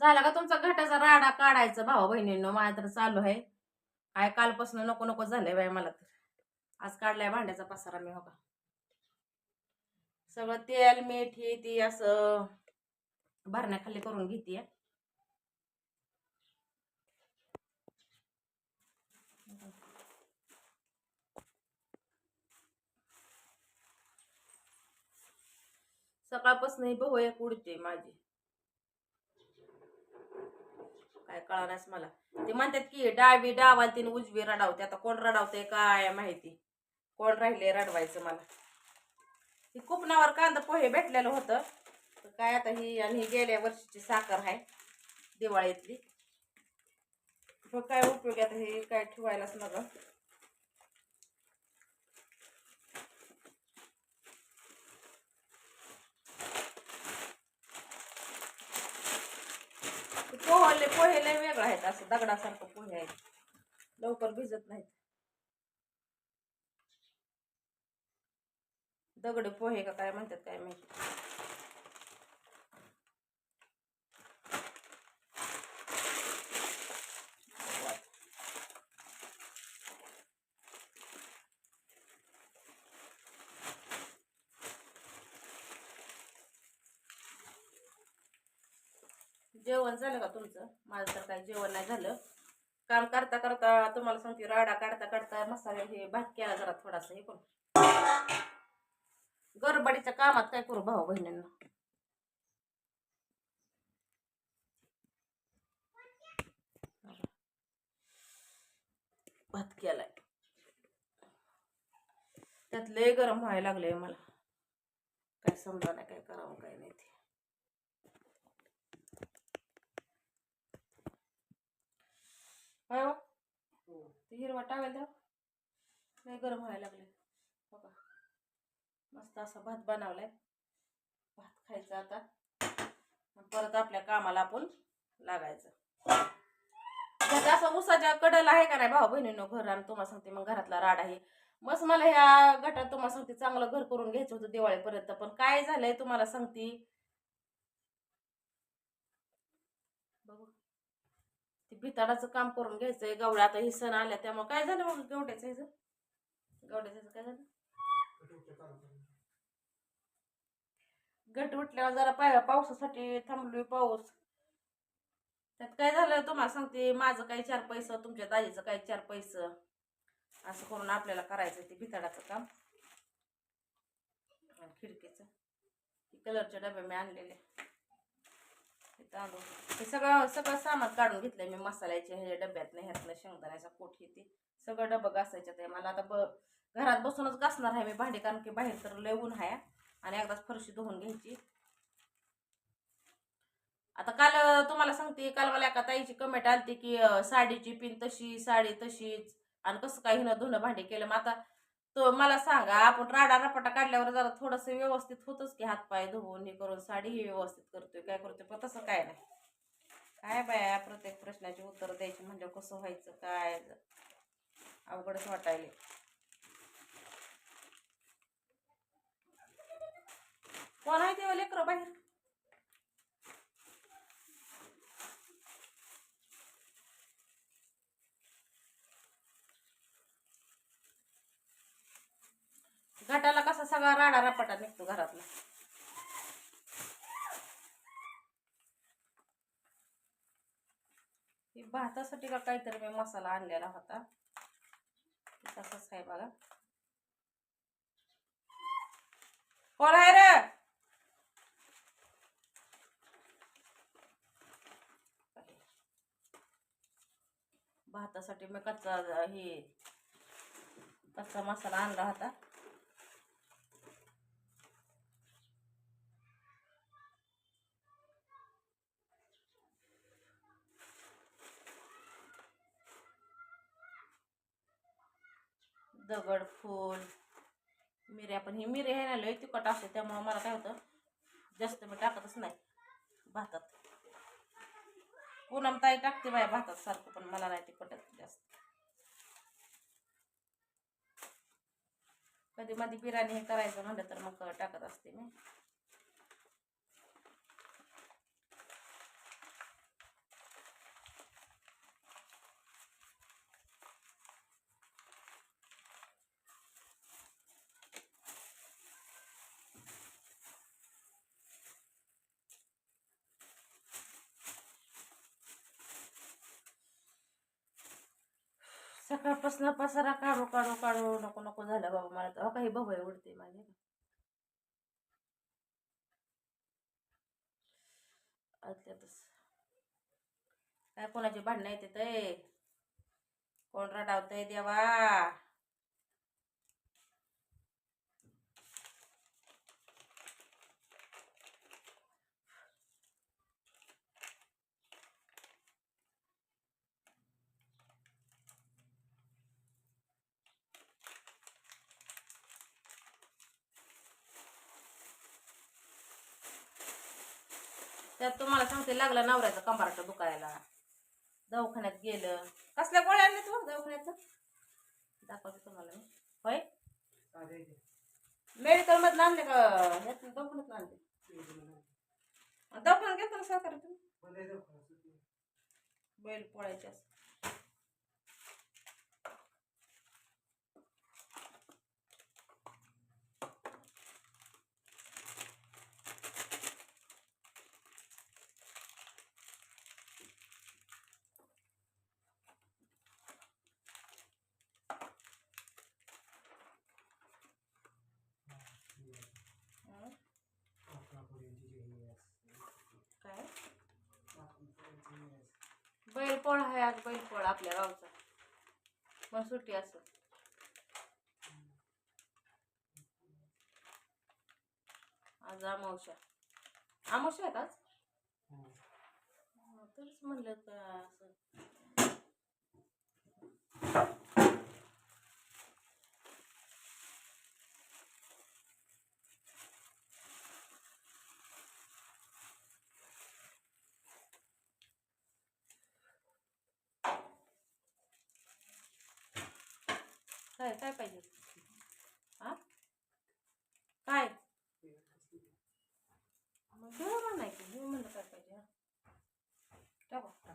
झाला का तुमचा घटाचा राडा काढायचा? भाऊ बहिणींनो माझ्या तर चालू आहे. काय कालपासून नको नको झालंय बाय मला तर. आज काढलाय भांड्याचा पसारा मी हो का? सगळं तेल मीठ हे ती असं भरण्याखाली करून घेते सकाळपासून ही बहु एक उडते माझी. काय मला. ते म्हणतात की डावी डावाल तीन उजवी रडावते. आता कोण रडावते काय माहिती? कोण राहिले रडवायचं मला? ही कुपनावर कांदा पोहे भेटलेलं होतं. तर काय आता ही आणि ही गेल्या वर्षीची साखर आहे दिवाळीतली. मग काय उपयोग आता हे काय ठेवायलाच नका. पोहले पोहे आहेत असं दगडासारखं पोहे आहेत. लवकर भिजत नाहीत. दगड पोहे का काय म्हणतात काय माहिती. जेवण झालं का तुमचं? माझं तर काय जेवण नाही झालं. काम करता करता तुम्हाला सांगते राडा काढता काढता मसाले हे भात केला जरा थोडासा हे पण गरबडीच्या कामात काय करू भाऊ बहिणींना? भात केलाय. त्यात लय गरम व्हायला लागलंय मला. काय समजा नाही काय करावं काय नाही ते होय हो? ते हिरवा टावेल द्या लय गरम व्हायला लागले हो का मस्त असा भात बनवलाय. भात खायचा आता. मग परत आपल्या कामाला आपण लागायचं. त्यात असं उसाच्या कडला आहे का नाही भाऊ बहिणीनं घर? आणि तुम्हाला सांगते मग घरातला राड आहे. मस्त मला ह्या गटात तुम्हाला सांगते चांगलं घर करून घ्यायचं होतं दिवाळीपर्यंत. पण काय झालंय तुम्हाला सांगते? ते भिताडाचं काम करून घ्यायचंय गवड्या आता ही सण आल्या त्यामुळे काय झालं मग गवड्याचं हिचं गवड्याचं काय झालं? घट उठल्यावर जरा पाय पावसासाठी थांबलोय पाऊस. त्यात काय झालं तुम्हाला सांगते माझं काही चार पैसा तुमच्या दाजीचं काही चार पैसं? असं करून आपल्याला करायचं ते भिताडाचं काम. खिडकीचं. कलरच्या कलरचे डबे मी आणलेले हे तांदूळ. हे सगळं सगळं सामान काढून घेतलंय मी मसाल्याचे हे डब्यातनं ह्यातनं शेंगदाण्याचा कोठ हे ते. सगळं डबं घासायचं आहे. मला आता ब घरात बसूनच घासणार आहे मी भांडे कारण की बाहेर तर लय ऊन आहे. आणि एकदाच फरशी धुवून घ्यायची. आता काल तुम्हाला सांगते काल मला एका ताईची कमेंट आलती की साडीची पिन तशी साडी तशीच. आणि कसं काय हिनं धुणं भांडे केलं. मग आता तो मला सांगा आपण राडा रपाटा काढल्यावर जरा थोडंसं व्यवस्थित होतच की हातपाय धुवून हे करून साडी ही व्यवस्थित करतोय काय करतोय? पण तसं काय नाही. काय बाया प्रत्येक प्रश्नाची उत्तर द्यायची म्हणजे कसं व्हायचं काय अवघडच वाटायले. कोण आहे तेव्हा लेकरं बाहेर? घाटाला कसा सगळा राडा रपाटा निघतो घरातला. भातासाठी का काहीतरी मी मसाला आणलेला होता. तसंच आहे बघा. कोण आहे रे? भातासाठी मी कच्चा हे कच्चा मसाला आणला होता. दगड फूल. मिऱ्या पण ही मिरे आहे ना लय तिखट असते त्यामुळं मला काय होतं जास्त मी टाकतच नाही भातात. पूनम ताई टाकते बाय भातात सारखं पण मला नाही तिखटत जास्त. कधी माझी बिर्याणी हे करायचं म्हणलं तर मग टाकत असते मी. सकाळपासून पसारा काढू काढू काढू नको नको झालं बाबा मला तर. काही बघाय उडते माझे. काय कोणाची भांडणं येते ते कोण रडावतंय देवा? त्यात तुम्हाला सांगते लागला नवऱ्याचं कंबारटा दुखायला. दवाखान्यात गेलं. कसल्या गोळ्या आणल्या तू दवाखान्यात? दाखवते तुम्हाला मी. होय? मेडिकल मधून आणले का? ह्यातून दवाखान्यात आणले? दवाखान्यात घेतलं ना सरकार तुम्ही बैल पोळायचे असं. हं? काय बैल पोळ आहे आज बैल पोळ आपल्या गावचा. मग सुट्टी असं. आज अमावस्या. अमावस्या आहे का आज? तरीच म्हणलं का असं. काय काय पाहिजे हा काय मग जेवण नाही की मी म्हणलं काय पाहिजे हा? टाका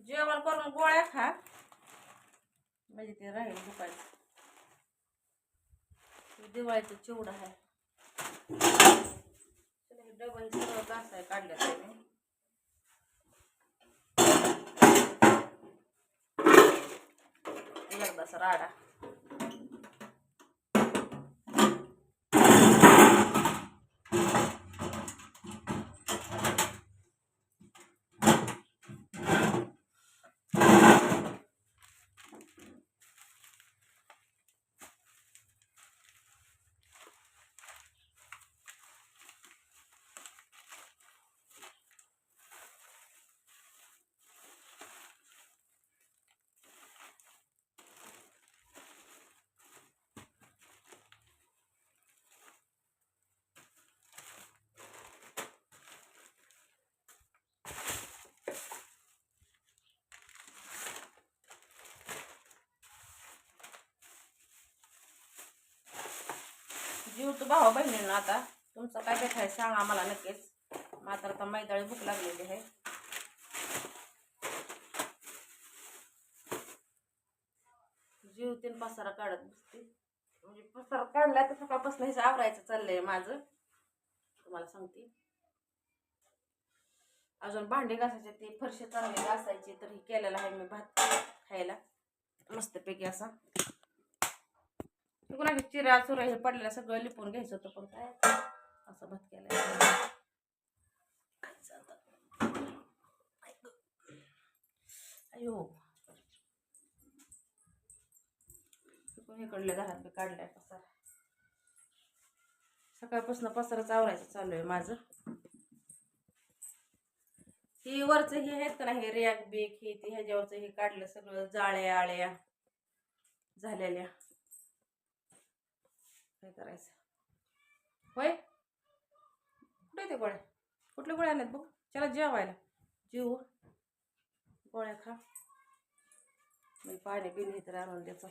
जेवण करून गोळ्या खा म्हणजे ते राहील दुपारचं दिवाळीचा चिवडा आहे. डबल सगळं डबा आहे काढलं त्याने. एकदाच राडा. जीव तू भावा बहिणींना आता. तुमचं काय भेटाय सांगा आम्हाला नक्कीच. मात्र आता मैदाळी भूक लागलेली आहे. जीव तीन पसारा काढत बसते. म्हणजे पसारा काढला तर सकाळपासून हे आवरायचं चाललंय माझं. तुम्हाला सांगते. अजून भांडे घासायचे ते फरशी चांगले घासायचे तर हे केलेलं आहे मी भात खायला. मस्तपैकी असा. कुणाची चिरा चुरा हे पडलेलं सगळं लिपून घ्यायचं होतं पण काय असं भात केलं अयो. तिकडून इकडल्या घरात काढलाय पसार. सकाळपासून पसाराच आवरायचं चालू आहे माझं. हे वरचं हे आहेत का नाही रॅक बेक हे ते ह्याच्यावरचं हे काढलं सगळं जाळ्या आळ्या झालेल्या. काय करायचं? होय? कुठे ते गोळ्या? कुठल्या गोळ्या आल्यात बघ? चला जेवायला. जेवू. गोळ्या खा. मी पाणी बिणी तर आणून द्यायचं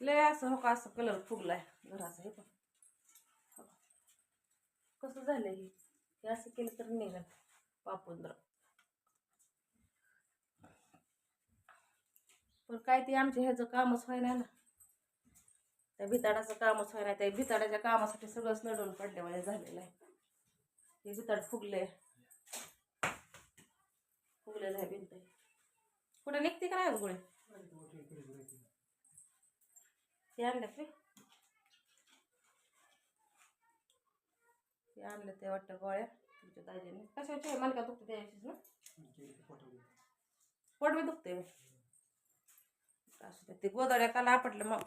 लय असं हो का असं कलर फुगलाय घराचा हे पण. हो कसं झालं हे? हे असं केलं तर निघाल पापुंद्र पण काय ते आमच्या ह्याचं कामच व्हायना ना. त्या भिताडाचं कामच व्हायना त्या भिताडाच्या कामासाठी सगळंच लढून पडल्यामुळे झालेलं आहे. हे भिताड फुगले. फुगले आहे भिंत. कुठे निघते का नाही आज गोळे ते आणलं ते ते आणलं ते वाटतं गोळ्या. तुमच्या दाजीने कशाचे? मला का दुखते त्याच्याशीच ना? पोट बी दुखते. असं ते गोदड्या का लापटलं मग.